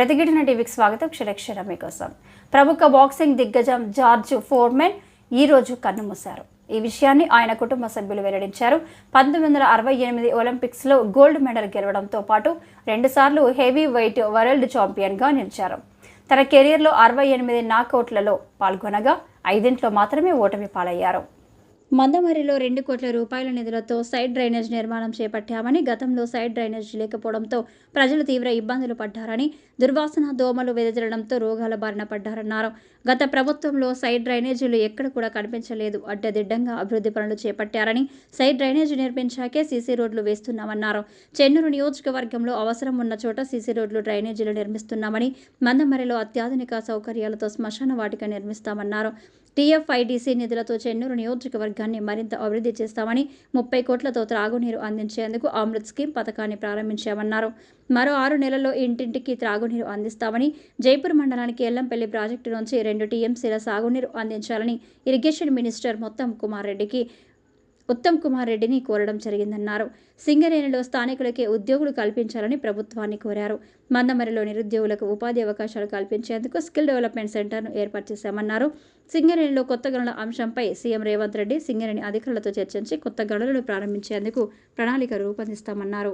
ప్రతిఘటన టీవీకి స్వాగతం. క్షరక్షర మీకోసం. ప్రముఖ బాక్సింగ్ దిగ్గజం జార్జ్ ఫోర్మెన్ ఈ రోజు కన్నుమూశారు. ఈ విషయాన్ని ఆయన కుటుంబ సభ్యులు వెల్లడించారు. పంతొమ్మిది వందల అరవై ఎనిమిది ఒలింపిక్స్లో గోల్డ్ మెడల్ గెలవడంతో పాటు రెండుసార్లు హెవీ వెయిట్ వరల్డ్ ఛాంపియన్గా నిలిచారు. తన కెరీర్లో అరవై ఎనిమిది నాకౌట్లలో పాల్గొనగా ఐదింట్లో మాత్రమే ఓటమి పాలయ్యారు. మందమరిలో రెండు కోట్ల రూపాయల నిధులతో సైడ్ డ్రైనేజ్ నిర్మాణం చేపట్టామని గతంలో సైడ్ డ్రైనేజ్ లేకపోవడంతో ప్రజలు తీవ్ర ఇబ్బందులు పడ్డారని దుర్వాసన దోమలు వెదజల్లడంతో రోగాల బారిన పడ్డారన్నారు. గత ప్రభుత్వంలో సైడ్ డ్రైనేజీలు ఎక్కడ కూడా కనిపించలేదు. అడ్డదిడ్డంగా అభివృద్ధి పనులు చేపట్టారని సైడ్ డ్రైనేజీ నిర్మించాకే సీసీ రోడ్లు వేస్తున్నామన్నారు. చెన్నూరు నియోజకవర్గంలో అవసరం ఉన్న చోట సీసీ రోడ్లు డ్రైనేజీలు నిర్మిస్తున్నామని మందమరిలో అత్యాధునిక సౌకర్యాలతో శ్మశాన వాటిక నిర్మిస్తామన్నారు. టీఎఫ్ఐడిసి నిధులతో చెన్నూరు నియోజకవర్గాన్ని మరింత అభివృద్ధి చేస్తామని ముప్పై కోట్లతో త్రాగునీరు అందించేందుకు అమృత్ స్కీమ్ పథకాన్ని ప్రారంభించామన్నారు. మరో ఆరు నెలల్లో ఇంటింటికి త్రాగునీరు అందిస్తామని జైపూర్ మండలానికి ఎల్లంపల్లి ప్రాజెక్టు నుంచి రెండు టీఎంసీల సాగునీరు అందించాలని ఇరిగేషన్ మినిస్టర్ మొత్తం కుమార్ రెడ్డికి ఉత్తమ్ కుమార్ రెడ్డిని కోరడం జరిగిందన్నారు. సింగరేణిలో స్థానికులకే ఉద్యోగులు కల్పించాలని ప్రభుత్వాన్ని కోరారు. మందమరిలో నిరుద్యోగులకు ఉపాధి అవకాశాలు కల్పించేందుకు స్కిల్ డెవలప్మెంట్ సెంటర్ను ఏర్పాటు చేశామన్నారు. సింగరేణిలో కొత్త గనుల అంశంపై సీఎం రేవంత్ రెడ్డి సింగరేణి అధికారులతో చర్చించి కొత్త గనులను ప్రారంభించేందుకు ప్రణాళిక రూపొందిస్తామన్నారు.